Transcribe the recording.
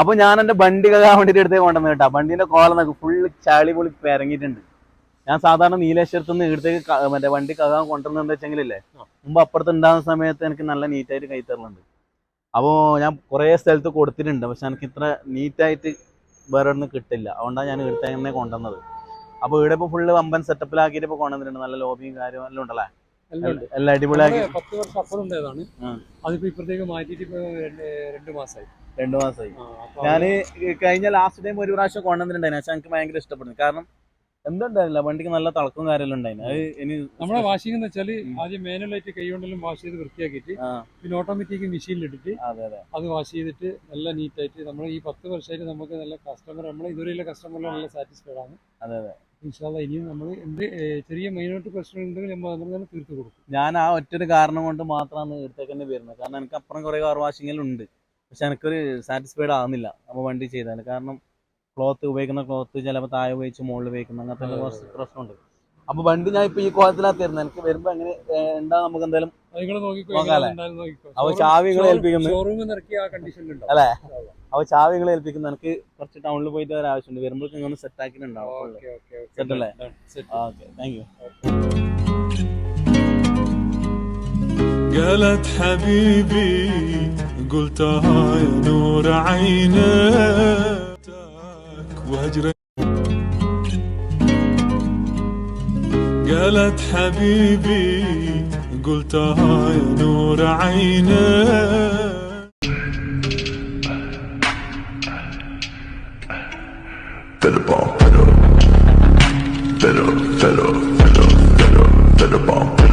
അപ്പൊ ഞാൻ എന്റെ വണ്ടി കഴുകാൻ വേണ്ടിട്ട് എടുത്തേ കൊണ്ടുവന്ന് കേട്ടാ. വണ്ടിന്റെ കോല നോക്ക് ഫുള്ള് ചളി പൊളി ഇറങ്ങിയിട്ടുണ്ട്. ഞാൻ സാധാരണ നീലേശ്വരത്ത് നിന്ന് ഇവിടത്തേക്ക് മറ്റേ വണ്ടി കഴുകാൻ കൊണ്ടുവന്നത് എന്താ വെച്ചെങ്കിലല്ലേ മുമ്പ് അപ്പുറത്ത് ഉണ്ടാകുന്ന സമയത്ത് എനിക്ക് നല്ല നീറ്റായിട്ട് കൈ തരലുണ്ട്. അപ്പോൾ ഞാൻ കുറേ സ്ഥലത്ത് കൊടുത്തിട്ടുണ്ട്. പക്ഷെ എനിക്ക് ഇത്ര നീറ്റായിട്ട് വേറെ ഒന്നും കിട്ടില്ല. അതുകൊണ്ടാണ് ഞാൻ ഇവിടുത്തെ തന്നെ കൊണ്ടുവന്നത്. അപ്പോൾ ഇവിടെ ഇപ്പോൾ ഫുള്ള് വമ്പൻ സെറ്റപ്പിലാക്കിയിട്ട് ഇപ്പോൾ കൊണ്ടുവന്നിട്ടുണ്ട്. നല്ല ലോബിയും കാര്യവും എല്ലാം ഉണ്ടല്ലേ? എല്ലാം അടിപൊളിയാക്കി. പത്ത് വർഷം അപ്പുറം ഉണ്ടായതാണ്. അതിപ്പോ ഇപ്പോഴത്തേക്ക് മാറ്റിയിട്ട് ഇപ്പൊ രണ്ട് മാസമായി രണ്ടു മാസമായി ഞാൻ കഴിഞ്ഞ ലാസ്റ്റ് ടൈം ഒരു പ്രാവശ്യം കൊണ്ടുവന്നിട്ടുണ്ടായിരുന്നു പക്ഷെ എനിക്ക് ഭയങ്കര ഇഷ്ടപ്പെടുന്നു. കാരണം എന്തുണ്ടായിരുന്നില്ല? വണ്ടിക്ക് നല്ല തിളക്കവും കാര്യമെല്ലാം ഉണ്ടായിരുന്നു അത് ഇനി നമ്മളെ വാഷിംഗ് എന്ന് വെച്ചാൽ ആദ്യം മാനുവലായിട്ട് കൈ കൊണ്ടെല്ലാം വാഷ് ചെയ്ത് വൃത്തിയാക്കിയിട്ട് പിന്നെ ഓട്ടോമാറ്റിക് മെഷീനിലിട്ടിട്ട് അതെ അതെ. അത് വാഷ് ചെയ്തിട്ട് നല്ല നീറ്റ് ആയിട്ട് നമ്മൾ ഈ പത്ത് വർഷമായിട്ട് നമുക്ക് നല്ല കസ്റ്റമർ നമ്മൾ ഇതുവരെയുള്ള കസ്റ്റമറിലും നല്ല സാറ്റിസ്ഫൈഡ് ആണ്. അതെ അതെ. ഇൻഷാല്ല ഇനിയും നമ്മൾ എന്ത് ചെറിയ മൈനോട്ട് പ്രശ്നം ഉണ്ടെങ്കിൽ നമ്മൾ തീർത്ത് കൊടുക്കും. ഞാൻ ആ ഒറ്റൊരു കാരണം കൊണ്ട് മാത്രമാണ് ഇവിടത്തേക്ക് തന്നെ വരുന്നത്. കാരണം എനിക്ക് അപ്പുറം കുറെ കാർ വാഷിങ്ങെല്ലാം ഉണ്ട് പക്ഷെ എനിക്കൊരു സാറ്റിസ്ഫൈഡ് ആവുന്നില്ല അപ്പോൾ വണ്ടി ചെയ്താൽ കാരണം ക്ലോത്ത് ഉപയോഗിക്കുന്ന ക്ലോത്ത് ചിലപ്പോൾ താഴെ ഉപയോഗിച്ച് മുകളിൽ ഉപയോഗിക്കുന്ന അങ്ങനത്തെ അതെ, കുറച്ച് പ്രശ്നമുണ്ട് അപ്പോൾ വണ്ടി ഞാൻ ഇപ്പോൾ ഈ കോലത്തിലാണ് തരുന്നത് എനിക്ക് വരുമ്പോൾ എങ്ങനെ ഉണ്ടാ നമുക്ക് എന്തായാലും നിങ്ങൾ നോക്കിക്കോ നോക്കാല്ലേ? എന്തായാലും നോക്കിക്കോ അപ്പോൾ ചാവികൾ ഏൽപ്പിക്കുന്നു ഷോറൂമിൽ ഇറക്കി ആ കണ്ടീഷനിൽ ഉണ്ടാവും അല്ലേ? അപ്പോൾ ചാവികൾ ഏൽപ്പിക്കുന്നു എനിക്ക് കുറച്ച് ടൗണിൽ പോയിട്ട് വരാൻ ആവശ്യമുണ്ട് വരുമ്പോഴേക്കും ഇങ്ങനെ set ആക്കിയിട്ടുണ്ടാവും okay okay okay Set അല്ലേ? Set okay thank you قالت حبيبي قلتها يا نور عينك وهجرك قالت حبيبي قلتها يا نور عينك تلبام تلبام تلبام تلبام تلبام